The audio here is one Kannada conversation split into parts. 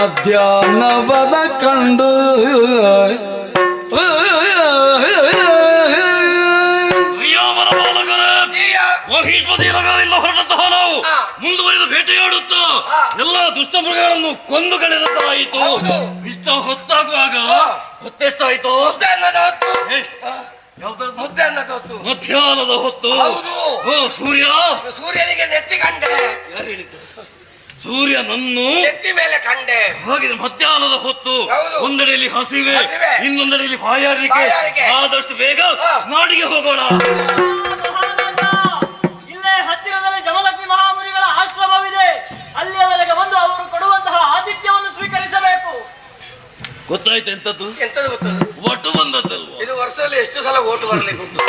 ಮಧ್ಯಾಹ್ನವದ ಕಂಡು. ನಾವು ಮುಂದುವರಿದು ಬೇಟೆಯಾಡುತ್ತ ಎಲ್ಲ ದುಷ್ಟ ಮೃಗಗಳನ್ನು ಕೊಂದು ಕಳೆದಂತಾಯಿತು. ಇಷ್ಟ ಹೊತ್ತಾಗುವಾಗ ಹೊತ್ತೆಷ್ಟಾಯ್ತು? ಮಧ್ಯಾಹ್ನದ ಹೊತ್ತು. ಸೂರ್ಯ. ಸೂರ್ಯನಿಗೆ ನೆತ್ತಿ ಕಂಡೆ. ಯಾರು ಹೇಳಿದ್ದು? ಸೂರ್ಯನನ್ನು ಎತ್ತಿ ಮೇಲೆ ಕಂಡೆ. ಹಾಗಿದ್ರೆ ಮಧ್ಯಾಹ್ನದ ಹೊತ್ತು ಹೌದು. ಒಂದೆಡೆಯಲ್ಲಿ ಹಸಿವೆ ಹಸಿವೆ. ಇನ್ನೊಂದೆಡೆಯಲ್ಲಿ ಬಾಯಾರಿಕೆ. ಬಾಯಾರಿಕೆ. ಆದಷ್ಟು ಬೇಗ ಹಾ. ನಾಡಿಗೆ ಹೋಗೋಣ. ಮಹಾರಾಜ, ಇಲ್ಲೇ ಹತ್ತಿರದಲ್ಲಿ ಜಮದಗ್ನಿ ಮಹಾಮುನಿಗಳ ಆಶ್ರಮವಿದೆ. ಅಲ್ಲಿಯವರೆಗೆ ಬಂದು ಅವರು ಕೊಡುವಂತಹ ಆತಿಥ್ಯವನ್ನು ಸ್ವೀಕರಿಸಬೇಕು. ಗೊತ್ತಾಯ್ತು ಎಂತದ್ದು ಎಂತದು ಗೊತ್ತದು ಒಟ್ಟು ಬಂದದ್ದಲ್ವ ಇದು ವರ್ಷದಲ್ಲಿ ಎಷ್ಟು ಸಲ ಓಟು ಬರಲಿ ಗೊತ್ತು.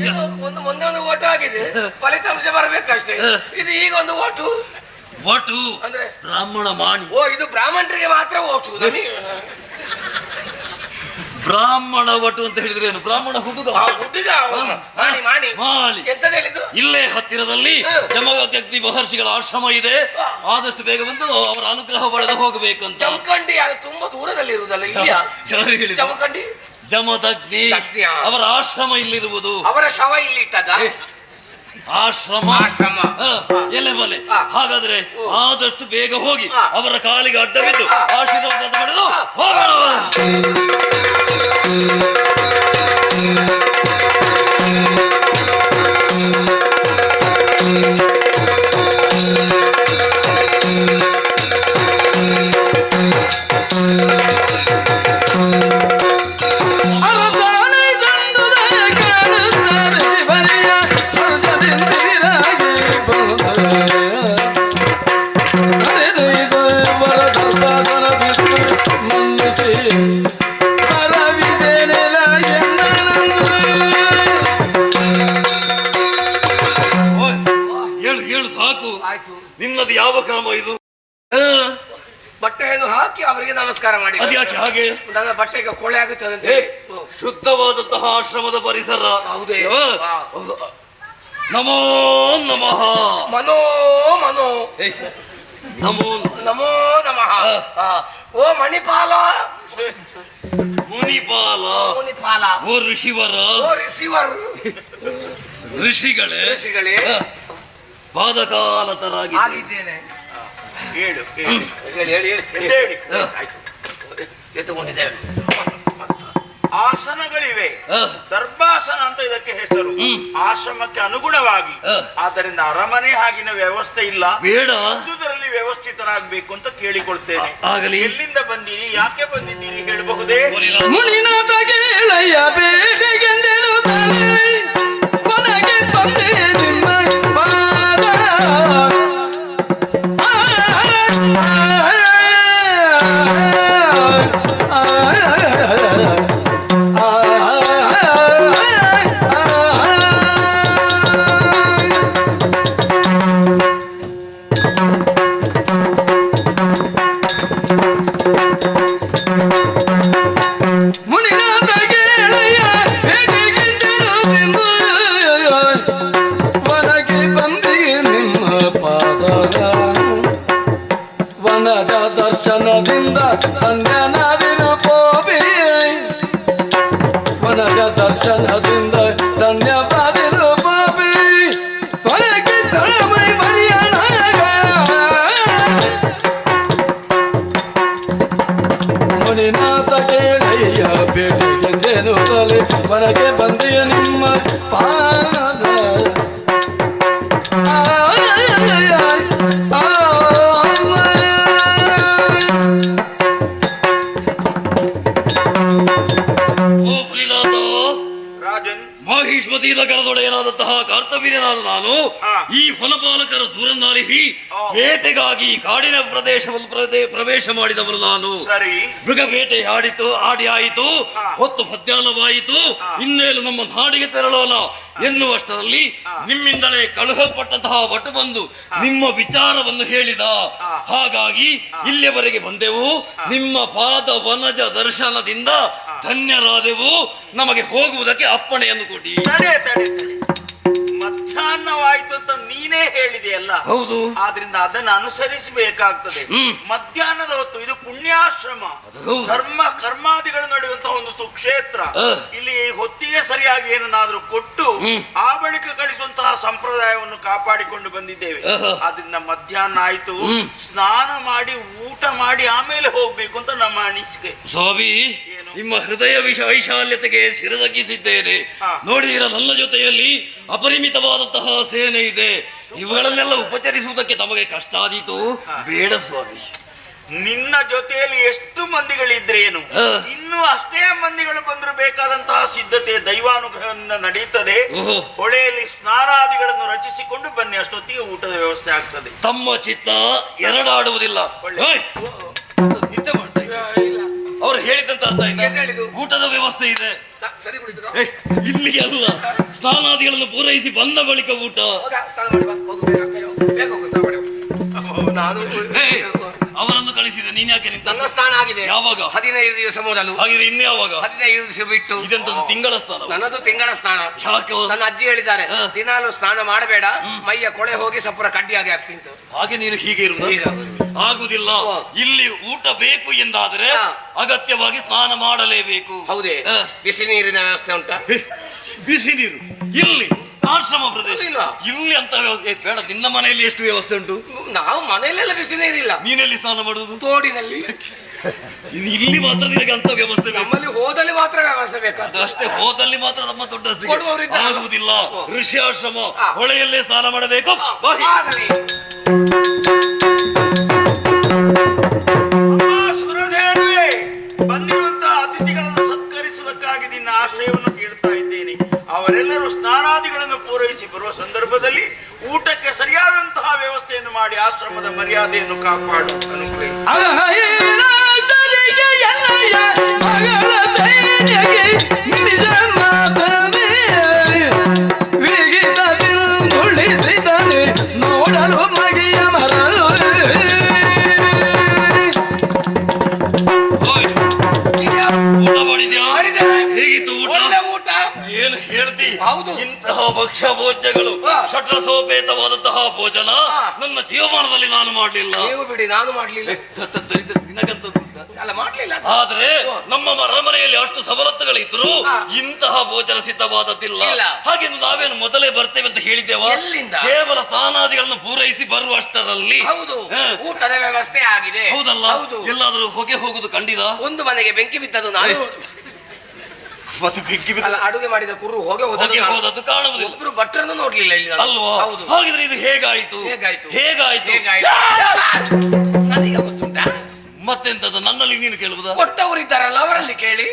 ಇದು ಒಂದು ಮುಂದೆ ಒಂದು ಓಟು ಆಗಿದೆ. ಫಲಿತಾಂಶ ಬರಬೇಕಷ್ಟೇ. ಇದು ಈಗ ಒಂದು ಓಟು. ಒಟ್ಟು ಅಂದ್ರೆ? ಬ್ರಾಹ್ಮಣ ಮಾಣಿ. ಓ ಇದು ಬ್ರಾಹ್ಮಣರಿಗೆ ಮಾತ್ರ ಓಟು ಬ್ರಾಹ್ಮಣ ಒಟು ಅಂತ ಹೇಳಿದ್ರೆ ಏನು? ಬ್ರಾಹ್ಮಣ ಹುಡುಗ. ಹುಡುಗ. ಮಾಡಿ ಮಾಡಿ ಎಂತದ ಇಲ್ಲೇ ಹತ್ತಿರದಲ್ಲಿ. ಜಮದಗ್ನಿ ಮಹರ್ಷಿಗಳ ಆಶ್ರಮ ಇದೆ. ಆದಷ್ಟು ಬೇಗ ಬಂದು ಅವರ ಅನುಗ್ರಹ ಪಡೆದು ಹೋಗಬೇಕಂತ. ಜಮಖಂಡಿ ಅದು ತುಂಬಾ ದೂರದಲ್ಲಿ ಇರುವುದಲ್ಲ ಇಲ್ಲ ಯಾರು ಹೇಳಿದ್ರು ಜಮಖಂಡಿ? ಜಮದಗ್ನಿ. ಅವರ ಆಶ್ರಮ ಇಲ್ಲಿರುವುದು. ಅವರ ಶವ ಇಲ್ಲಿ ಇಟ್ಟದ ಆಶ್ರಮ. ಆಶ್ರಮ. ಹ, ಎಲೆ ಬಲೆ ಹಾಗಾದ್ರೆ ಆದಷ್ಟು ಬೇಗ ಹೋಗಿ ಅವರ ಕಾಲಿಗೆ ಅಡ್ಡ ಬಿದ್ದು ಆಶೀರ್ವಾದ ನಿನ್ನದು ಯಾವ ಕ್ರಮ ಇದು ಬಟ್ಟೆಯನ್ನು ಹಾಕಿ ಅವರಿಗೆ ನಮಸ್ಕಾರ ಮಾಡಿ ಅದ್ಯಾಕೆ ಹಾಗೆ ನನ್ನ ಬಟ್ಟೆಗೆ ಕೊಳೆ ಆಗುತ್ತೆ ಶುದ್ಧವಾದಂತಹ ಆಶ್ರಮದ ಪರಿಸರ ಹೌದೇ? ನಮೋ ನಮಃ. ಮನೋ ಮನೋ. ನಮೋ ನಮೋ ನಮಃ. ಓ ಮಣಿಪಾಲ. ಮುನಿಪಾಲ. ಮುನಿಪಾಲ. ಓ ಋಷಿವರ. ಓ ರಿಸೀವರ್ ಋಷಿಗಳೇ. ಋಷಿಗಳೇ. ಹ, ಪಾದಕಾಲತರಾಗಿ ಆಗಿದ್ದೇನೆ. ಹೇಳು ಹೇಳಿ ಹೇಳಿ. ಹೇಳಿ ಹೇಳಿ. ಆಯ್ತು. ಎತ್ತುಕೊಂಡಿದ್ದೇವೆ. ಆಸನಗಳಿವೆ. ದರ್ಭಾಸನ ಅಂತ ಇದಕ್ಕೆ ಹೆಸರು. ಆಶ್ರಮಕ್ಕೆ ಅನುಗುಣವಾಗಿ. ಆದ್ದರಿಂದ ಅರಮನೆ ಹಾಗಿನ ವ್ಯವಸ್ಥೆ ಇಲ್ಲ. ಬೇಡ. ಇದ್ದುದರಲ್ಲಿ ವ್ಯವಸ್ಥಿತರಾಗಬೇಕು ಅಂತ ಕೇಳಿಕೊಳ್ತೇನೆ. ಆಗಲಿ. ಎಲ್ಲಿಂದ ಬಂದೀರಿ? ಯಾಕೆ ಬಂದಿದ್ದೀರಿ? ಹೇಳಬಹುದೇ? ತಲೆ ಮನಗೆ ಬೇಟೆಗಾಗಿ ಕಾಡಿನ ಪ್ರದೇಶವನ್ನು ಪ್ರದೇ- ಪ್ರವೇಶ ಮಾಡಿದವನು ನಾನು ಸರಿ ಮೃಗ ಬೇಟೆ ಆಡಿತು ಆಡಿ ಆಯಿತು. ಹೊತ್ತು ಮಧ್ಯಾಹ್ನವಾಯಿತು. ಇನ್ನೇನು ನಮ್ಮ ನಾಡಿಗೆ ತೆರಳೋಣ ಎನ್ನುವಷ್ಟರಲ್ಲಿ. ನಿಮ್ಮಿಂದಲೇ ಕಳುಹಲ್ಪಟ್ಟಂತಹ ಭಟು ಬಂದು ನಿಮ್ಮ ವಿಚಾರವನ್ನು ಹೇಳಿದ. ಹಾಗಾಗಿ ಇಲ್ಲಿಯವರೆಗೆ ಬಂದೆವು ನಿಮ್ಮ ಪಾದ ವನಜ ದರ್ಶನದಿಂದ ಧನ್ಯರಾದೆವು ನಮಗೆ ಹೋಗುವುದಕ್ಕೆ ಅಪ್ಪಣೆಯನ್ನು ಕೊಡಿ. ಮಧ್ಯಾಹ್ನವಾಯ್ತು ಅಂತ ನೀನೇ ಹೇಳಿದೆಯಲ್ಲ ಹೌದು ಆದ್ರಿಂದ ಅದನ್ನ ಅನುಸರಿಸಬೇಕಾಗ್ತದೆ. ಮಧ್ಯಾಹ್ನದ ಹೊತ್ತು ಇದು ಪುಣ್ಯಾಶ್ರಮ. ಧರ್ಮ ಕರ್ಮಾದಿಗಳು ನಡೆಯುವಂತಹ ಒಂದು ಸುಕ್ಷೇತ್ರ ಇಲ್ಲಿ ಹೊತ್ತಿಗೆ ಸರಿಯಾಗಿ ಏನನ್ನಾದ್ರೂ ಕೊಟ್ಟು. ಆ ಬಳಿಕ ಕಳಿಸುವಂತಹ ಸಂಪ್ರದಾಯವನ್ನು ಕಾಪಾಡಿಕೊಂಡು ಬಂದಿದ್ದೇವೆ. ಆದ್ರಿಂದ ಮಧ್ಯಾಹ್ನ ಆಯ್ತು ಸ್ನಾನ ಮಾಡಿ ಊಟ ಮಾಡಿ ಆಮೇಲೆ ಹೋಗ್ಬೇಕು ಅಂತ ನಮ್ಮ ಅನಿಸಿಕೆ? ನಿಮ್ಮ ಹೃದಯ ವಿಷ ವೈಶಾಲ್ಯತೆಗೆ ಸಿರದಗಿಸಿದ್ದೇನೆ. ನೋಡಿದಿರ ನನ್ನ ಜೊತೆಯಲ್ಲಿ ಅಪರಿಮಿತವಾದಂತಹ ಸೇನೆ ಇದೆ. ಇವುಗಳನ್ನೆಲ್ಲ ಉಪಚರಿಸುವುದಕ್ಕೆ ತಮಗೆ ಕಷ್ಟ ಆದೀತು ಬೇಡ ಸ್ವಾಮಿ. ನಿನ್ನ ಜೊತೆಯಲ್ಲಿ ಎಷ್ಟು ಮಂದಿಗಳಿದ್ರೇನು ಇನ್ನೂ ಇನ್ನು ಅಷ್ಟೇ ಮಂದಿಗಳು ಬಂದ್ರು ಬೇಕಾದಂತಹ ಸಿದ್ಧತೆ ದೈವಾನುಗ್ರಹದಿಂದ ನಡೆಯುತ್ತದೆ. ಹೊಳೆಯಲ್ಲಿ ಸ್ನಾನಾದಿಗಳನ್ನು ರಚಿಸಿಕೊಂಡು ಬನ್ನಿ. ಅಷ್ಟೊತ್ತಿಗೆ ಊಟದ ವ್ಯವಸ್ಥೆ ಆಗ್ತದೆ. ತಮ್ಮ ಚಿತ್ತ ಎರಡಾಡುವುದಿಲ್ಲ. ಒಳ್ಳೆ. ಅವ್ರು ಹೇಳಿದಂತ ಅರ್ಥ ಇದೆ. ಆಯ್ತಾ? ಊಟದ ವ್ಯವಸ್ಥೆ ಇದೆ. ಇಲ್ಲಿ ಅಲ್ಲ ಸ್ನಾನಾದಿಗಳನ್ನು ಪೂರೈಸಿ ಬಂದ ಬಳಿಕ ಊಟ. ನಾನು ಅವರನ್ನು ಕಳಿಸಿದ. ನೀನ್ ಯಾಕೆ ನಿಂತ ನನ್ನ ಸ್ನಾನ ಆಗಿದೆ. ಯಾವಾಗ? ಹದಿನೈದು ದಿವಸ ಮೊದಲು. ಹಾಗಿದ್ರೆ ಇನ್ಯಾವಾಗ ಹದಿನೈದು ದಿವಸ ಬಿಟ್ಟು. ಇದಂತದ್ದು ತಿಂಗಳ ಸ್ಥಾನ. ನನ್ನದು ತಿಂಗಳ ಸ್ನಾನ ಯಾಕೆ? ನನ್ನ ಅಜ್ಜಿ ಹೇಳಿದ್ದಾರೆ. ದಿನಾಲು ಸ್ನಾನ ಮಾಡಬೇಡ ಮೈಯ ಕೊಳೆ ಹೋಗಿ ಸಪುರ ಕಡ್ಡಿಯಾಗಿ ಆಗ್ತಿಂತು ಹಾಗೆ ನೀನು ಹೀಗೆ ಇರು. ಆಗುದಿಲ್ಲ. ಇಲ್ಲಿ ಊಟ ಬೇಕು ಎಂದಾದರೆ ಅಗತ್ಯವಾಗಿ ಸ್ನಾನ ಮಾಡಲೇಬೇಕು. ಹೌದೇ. ಬಿಸಿ ನೀರಿನ ವ್ಯವಸ್ಥೆ ಉಂಟಾ? ಬಿಸಿ ನೀರು. ಇಲ್ಲಿ ಆಶ್ರಮ ಪ್ರದೇಶ. ಇಲ್ಲ. ಇಲ್ಲಿ ಅಂತ ವ್ಯವಸ್ಥೆ ಬೇಡ ನಿನ್ನ ಮನೆಯಲ್ಲಿ ಎಷ್ಟು ವ್ಯವಸ್ಥೆ ಉಂಟು? ನಾವು ಮನೆಯಲ್ಲೆಲ್ಲ ಬಿಸಿ ಇರಲಿಲ್ಲ ನೀನೆಲ್ಲಿ ಸ್ನಾನ ಮಾಡುವುದು? ತೋಡಿನಲ್ಲಿ. ಇದು ಇಲ್ಲಿ ಮಾತ್ರ ನಿನಗೆ ಅಂತ ವ್ಯವಸ್ಥೆ ಬೇಕು. ನಮ್ಮಲ್ಲಿ ಹೋದಲ್ಲಿ ಮಾತ್ರ ವ್ಯವಸ್ಥೆ ಬೇಕಾದ ಅಷ್ಟೇ ಹೋದಲ್ಲಿ ಮಾತ್ರ ನಮ್ಮ ದೊಡ್ಡ. ಕೊಡುವವರಿದ್ದಾರೆ. ಆಗುವುದಿಲ್ಲ. ಋಷಿ ಆಶ್ರಮ ಹಾ. ಹೊಳೆಯಲ್ಲೇ ಸ್ನಾನ ಮಾಡಬೇಕು. ಆಗಲಿ. ಆಶ್ರಮದ ಮರ್ಯಾದೆಯನ್ನು ಕಾಪಾಡು ಅನುಕೂಲ ಮಗಳ ಭಕ್ಷ್ಯ ಭೋಜ್ಯಗಳು ಸೋಪೇತವಾದಂತಹ ಭೋಜನ. ನನ್ನ ಜೀವಮಾನದಲ್ಲಿ ನಾನು ಮಾಡಲಿಲ್ಲ. ನೀವು ಬಿಡಿ ನಾನು ಮಾಡಲಿಲ್ಲ? ಅಲ್ಲ ಮಾಡ್ಲಿಲ್ಲ. ಆದ್ರೆ. ನಮ್ಮ ಅರಮನೆಯಲ್ಲಿ ಅಷ್ಟು ಸವಲತ್ತುಗಳಿದ್ರು ಇಂತಹ ಭೋಜನ ಸಿದ್ಧವಾದದ್ದಿಲ್ಲ. ಹಾಗೆ ನಾವೇನು ಮೊದಲೇ ಬರ್ತೇವೆ ಅಂತ ಹೇಳಿದ್ದೇವ? ಕೇವಲ ಸ್ಥಾನಾದಿಗಳನ್ನು ಪೂರೈಸಿ ಬರುವಷ್ಟರಲ್ಲಿ. ಹೌದು. ಹಾ. ಊಟದ ವ್ಯವಸ್ಥೆ ಆಗಿದೆ. ಹೌದಲ್ಲ? ಹೌದು. ಎಲ್ಲಾದರೂ ಹೊಗೆ ಹೋಗುದು ಕಂಡಿದ? ಒಂದು ಮನೆಗೆ ಬೆಂಕಿ ಬಿದ್ದದು ನಾನು ಮತ್ತೆ ಬೆಂಕಿ ಬಿದ್ದ ಅಲ್ಲ ಅಡುಗೆ ಮಾಡಿದ ಕುರು ಹೋಗಿ ಹೊಗೆ ಹೋದದ್ದು ಹೋದದ್ದು ಕಾಣುವುದಿಲ್ಲ. ಒಬ್ರು ಭಟ್ರನ್ನು ನೋಡ್ಲಿಲ್ಲ ಇಲ್ಲಿ ನಾನು. ಅಲ್ವಾ? ಹೌದು. ಹಾಗಿದ್ರೆ ಇದು ಹೇಗಾಯ್ತು? ಹೇಗಾಯ್ತು? ಹೇಗಾಯ್ತು? ಹೇಗಾಯ್ತು? ನನಗೆ ಗೊತ್ತುಂಟಾ? ಮತ್ತೆಂತದ ನನ್ನಲ್ಲಿ ನೀನು ಕೇಳುವುದಾ? ಕೊಟ್ಟವರು ಇದ್ದಾರಲ್ಲ ಅವರಲ್ಲಿ ಕೇಳಿ.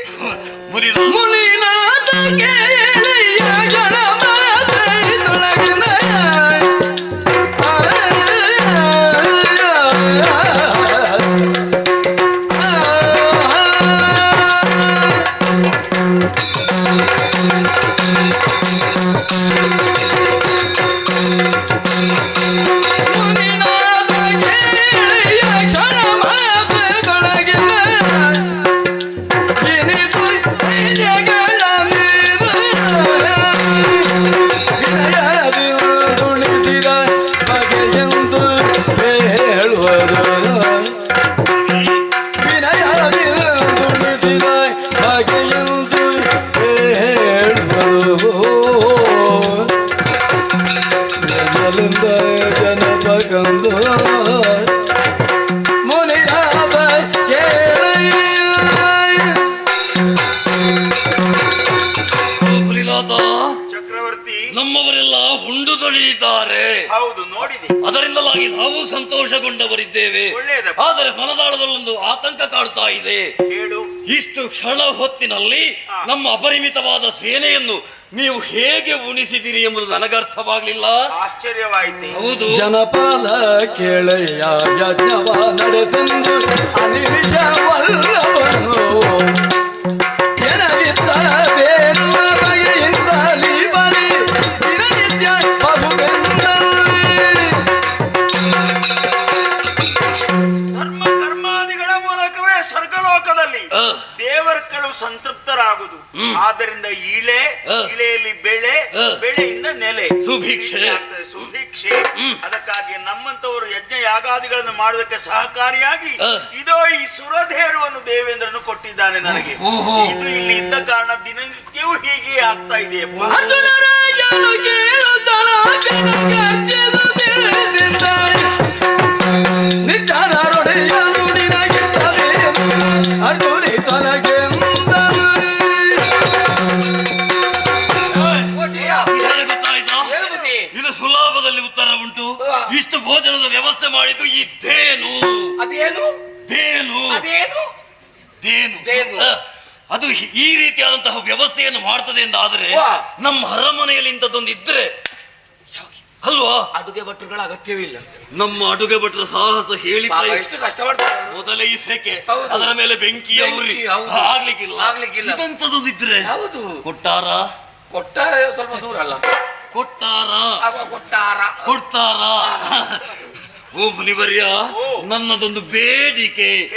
ಮುನಿಲ. ಮುನಿನಾಥ ಕೇಳಿಯ ಗಣಪತಿ ಉಂಡು ತೊಳೆದಿದ್ದಾರೆ ಹೌದು ನೋಡಿದೆ. ಅದರಿಂದಲಾಗಿ ನಾವು ಸಂತೋಷಗೊಂಡವರಿದ್ದೇವೆ. ಆದರೆ ಆದರೆ ಮನದಾಳದಲ್ಲೊಂದು ಆತಂಕ ಕಾಡ್ತಾ ಇದೆ. ಹೇಳು. ಇಷ್ಟು ಕ್ಷಣ ಹೊತ್ತಿನಲ್ಲಿ ನಮ್ಮ ಅಪರಿಮಿತವಾದ ಸೇನೆಯನ್ನು ನೀವು ಹೇಗೆ ಉಣಿಸಿದಿರಿ ಎಂಬುದು ನನಗರ್ಥವಾಗಲಿಲ್ಲ. ಆಶ್ಚರ್ಯವಾಯಿತು. ಹೌದು. ಜನಪಾಲ ಕೇಳಯ್ಯ ಯಜ್ಞವ ನಡೆಸೆಂದು ಅನಿಮಿಷವಲ್ಲವನ್ನು ಸುಭಿಕ್ಷೆ. ಸುಭಿಕ್ಷೆ ಅದಕ್ಕಾಗಿ ನಮ್ಮಂತವರು ಯಜ್ಞ ಯಾಗಾದಿಗಳನ್ನು ಮಾಡೋದಕ್ಕೆ ಸಹಕಾರಿಯಾಗಿ. ಇದೋ ಈ ಸುರಧೇರುವನ್ನು ದೇವೇಂದ್ರನು ಕೊಟ್ಟಿದ್ದಾನೆ ನನಗೆ. ಇದು ಇಲ್ಲಿ ಇದ್ದ ಕಾರಣ ದಿನನಿತ್ಯವೂ ಹೀಗೆ ಆಗ್ತಾ ಇದೆಯಪ್ಪ ಮಾಡ್ತದೆ ಎಂದಾದ್ರೆ. ನಮ್ಮ ಅರಮನೆಯಲ್ಲಿ ಇಂಥದ್ದೊಂದು ಇದ್ರೆ ಅಲ್ವಾ? ಅಡುಗೆ ಭಟ್ರುಗಳ ಅಗತ್ಯವಿಲ್ಲ ನಮ್ಮ ಅಡುಗೆ ಭಟ್ರ ಸಾಹಸ ಹೇಳಿ. ಎಷ್ಟು ಕಷ್ಟಪಡ್ತಾರೆ ಮೊದಲೇ ಈ ಸೆಕೆ ಅದರ ಮೇಲೆ ಬೆಂಕಿ, ಉರಿ. ಆಗ್ಲಿಕ್ಕಿಲ್ಲ. ಆಗ್ಲಿಕ್ಕಿಲ್ಲ. ಇದಂತದೊಂದು ಇದ್ರೆ ಹೌದು. ಕೊಟ್ಟಾರ? ಕೊಟ್ಟಾರೆ ಸ್ವಲ್ಪ ದೂರ ಅಲ್ಲ. ಕೊಟ್ಟಾರ? ಕೊಟ್ಟಾರ. ಕೊಡ್ತಾರ? ಓ ಮುನಿವರ್ಯ. ನನ್ನದೊಂದು ಬೇಡಿಕೆ.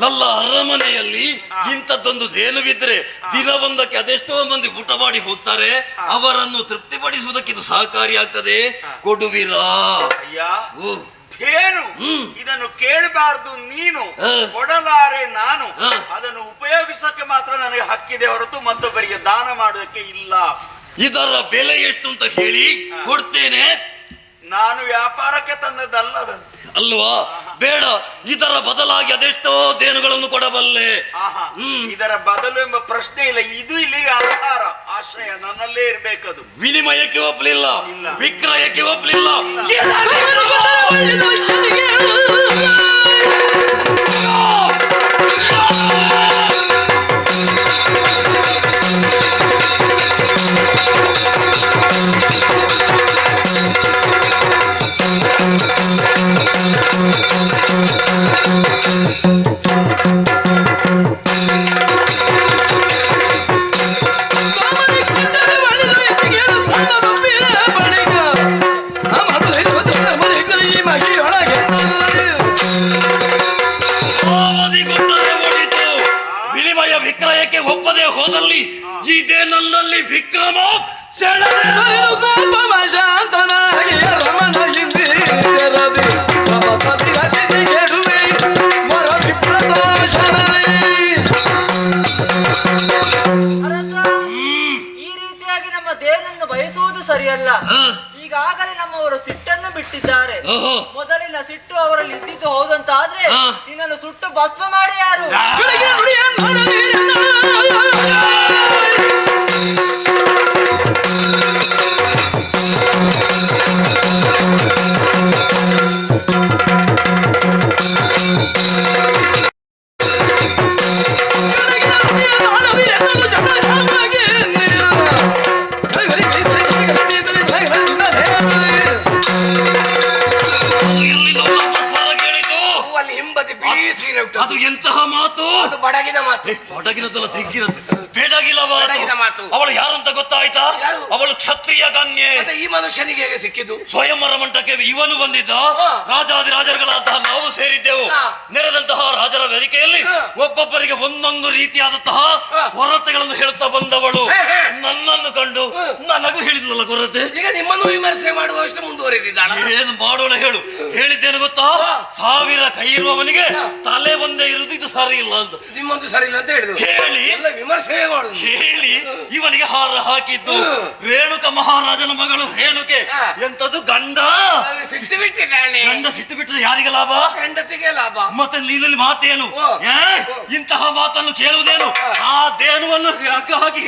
ನನ್ನ ಅರಮನೆಯಲ್ಲಿ ಇಂಥದ್ದೊಂದು ದಿನ ದಿನವೊಂದಕ್ಕೆ ಅದೆಷ್ಟೋ ಮಂದಿ ಊಟ ಮಾಡಿ ಹೋಗ್ತಾರೆ. ಅವರನ್ನು ತೃಪ್ತಿಪಡಿಸುವುದಕ್ಕೆ ಇದು ಸಹಕಾರಿಯಾಗ್ತದೆ ಕೊಡುವಿರಾ. ಅಯ್ಯ. ಓ. ಏನು. ಇದನ್ನು ಕೇಳಬಾರದು ನೀನು. ಕೊಡಲಾರೆ ನಾನು. ಅದನ್ನು ಉಪಯೋಗಿಸಕ್ಕೆ ಮಾತ್ರ ನನಗೆ ಹಕ್ಕಿದೆ ಹೊರತು ಮತ್ತೊಬ್ಬರಿಗೆ ದಾನ ಮಾಡೋದಕ್ಕೆ ಇಲ್ಲ. ಇದರ ಬೆಲೆ ಎಷ್ಟು ಅಂತ ಹೇಳಿ ಕೊಡ್ತೇನೆ. ನಾನು ವ್ಯಾಪಾರಕ್ಕೆ ತಂದದ್ದಲ್ಲ ಅದನ್ನು. ಅಲ್ವಾ? ಬೇಡ ಇದರ ಬದಲಾಗಿ ಅದೆಷ್ಟೋ ದೇನುಗಳನ್ನು ಕೊಡಬಲ್ಲೆ. ಆಹಾ ಹ್ಮ್. ಇದರ ಬದಲು ಎಂಬ ಪ್ರಶ್ನೆ ಇಲ್ಲ. ಇದು ಇಲ್ಲಿ ಆಹಾರ ಆಶ್ರಯ ನನ್ನಲ್ಲೇ ಇರ್ಬೇಕದು. ವಿನಿಮಯಕ್ಕೆ ಒಪ್ಪಲಿಲ್ಲ ಇಲ್ಲ. ವಿಕ್ರಯಕ್ಕೆ ಒಪ್ಪಲಿಲ್ಲ ಒಪ್ಪದೆ ಇದೆ ನನ್ನಲ್ಲಿ ವಿಕ್ರಮ. ಶಾಂತನಾಗಿ ರಮಣ ಹಿಂದಿ ಈ ರೀತಿಯಾಗಿ ನಮ್ಮ ದೇಹವನ್ನು ಬಯಸುವುದು ಸರಿಯಲ್ಲ. ಈಗಾಗಲೇ ನಮ್ಮವರು ಸಿಟ್ಟನ್ನು ಬಿಟ್ಟಿದ್ದಾರೆ. ಮೊದಲಿನ ಸಿಟ್ಟು ಅವರಲ್ಲಿ ಇದ್ದಿದ್ದು ಹೌದಂತಾದ್ರೆ. ನಿನ್ನನ್ನು ಸುಟ್ಟು ಭಸ್ಮ ಮಾಡಿ ಯಾರು? ಬಿಳಿ ಸೀರೆ ಉಟ್ಟು ಅದು ಎಂತಹ ಮಾತು? ಅದು ಬಡಗಿನ ಮಾತು ಬಡಗಿನದಲ್ಲ ದಿಗ್ಗಿನದು ಬೇಡಾಗಿಲ್ಲವಾ ಮಾತು. ಅವಳು ಯಾರಂತ ಗೊತ್ತಾಯ್ತಾ? ಯಾರು? ಅವಳು ಕ್ಷತ್ರಿಯ ಕನ್ಯೆ ಮತ್ತೆ ಈ ಮನುಷ್ಯನಿಗೆ ಹೇಗೆ ಸಿಕ್ಕಿದ್ದು? ಸ್ವಯಂವರ ಮಂಟಕ್ಕೆ ಇವನು ಬಂದಿದ್ದ. ರಾಜಾದಿ ರಾಜರುಗಳಾದ ನಾವು ಸೇರಿದ್ದೆವು. ಹಾ. ನೆರೆದಂತಹ ರಾಜರ ವೇದಿಕೆಯಲ್ಲಿ ಹಾ. ಒಬ್ಬೊಬ್ಬರಿಗೆ ಒಂದೊಂದು ರೀತಿಯಾದಂತಹ ಹಾ. ಕೊರತೆಗಳನ್ನು ಹೇಳ್ತಾ ಬಂದವಳು. ಹೇ, ಹೇ. ನನ್ನನ್ನು ಕಂಡು. ನನಗೂ ಹೇಳಿದ್ಲಲ್ಲ ಕೊರತೆ? ಈಗ ನಿಮ್ಮನ್ನು ವಿಮರ್ಶೆ ಮಾಡುವಷ್ಟು ಮುಂದುವರೆದಿದ್ದಾಳ? ಏನು ಮಾಡೋಣ ಹೇಳು. ಹೇಳಿದ್ದೇನು ಗೊತ್ತಾ? ಹಾ. ಸಾವಿರ ಕೈ ಇರುವವನಿಗೆ ತಲೆ ಒಂದೇ ಇರುವುದು ಇದು ಸರಿ ಇಲ್ಲ ಅಂತ. ನಿಮ್ಮೊಂದು ಸರಿ ಇಲ್ಲ ಅಂತ ಹೇಳಿದ್ರು. ಹೇಳಿ. ಎಲ್ಲ ವಿಮರ್ಶೆ ಹೇಳಿ ಇವನಿಗೆ ಹಾರ ಹಾಕಿದ್ದು. ರೇಣುಕ ಮಹಾರಾಜನ ಮಗಳು ರೇಣುಕೆ. ಎಂತದ್ದು ಗಂಡ? ಸಿಟ್ಟು ಬಿಟ್ಟಿದ್ದಾನೆ ಗಂಡ ಸಿಟ್ಟು ಬಿಟ್ಟರೆ ಯಾರಿಗೆ ಲಾಭ? ಹೆಂಡತಿಗೆ ಲಾಭ. ಮತ್ತೆ ನೀಲಲ್ಲಿ ಮಾತೇನು? ಏ? ಇಂತಹ ಮಾತನ್ನು ಕೇಳುವುದೇನು? ಆ ದೇನುವನ್ನು ಹಾಕಿ ಹಾಕಿ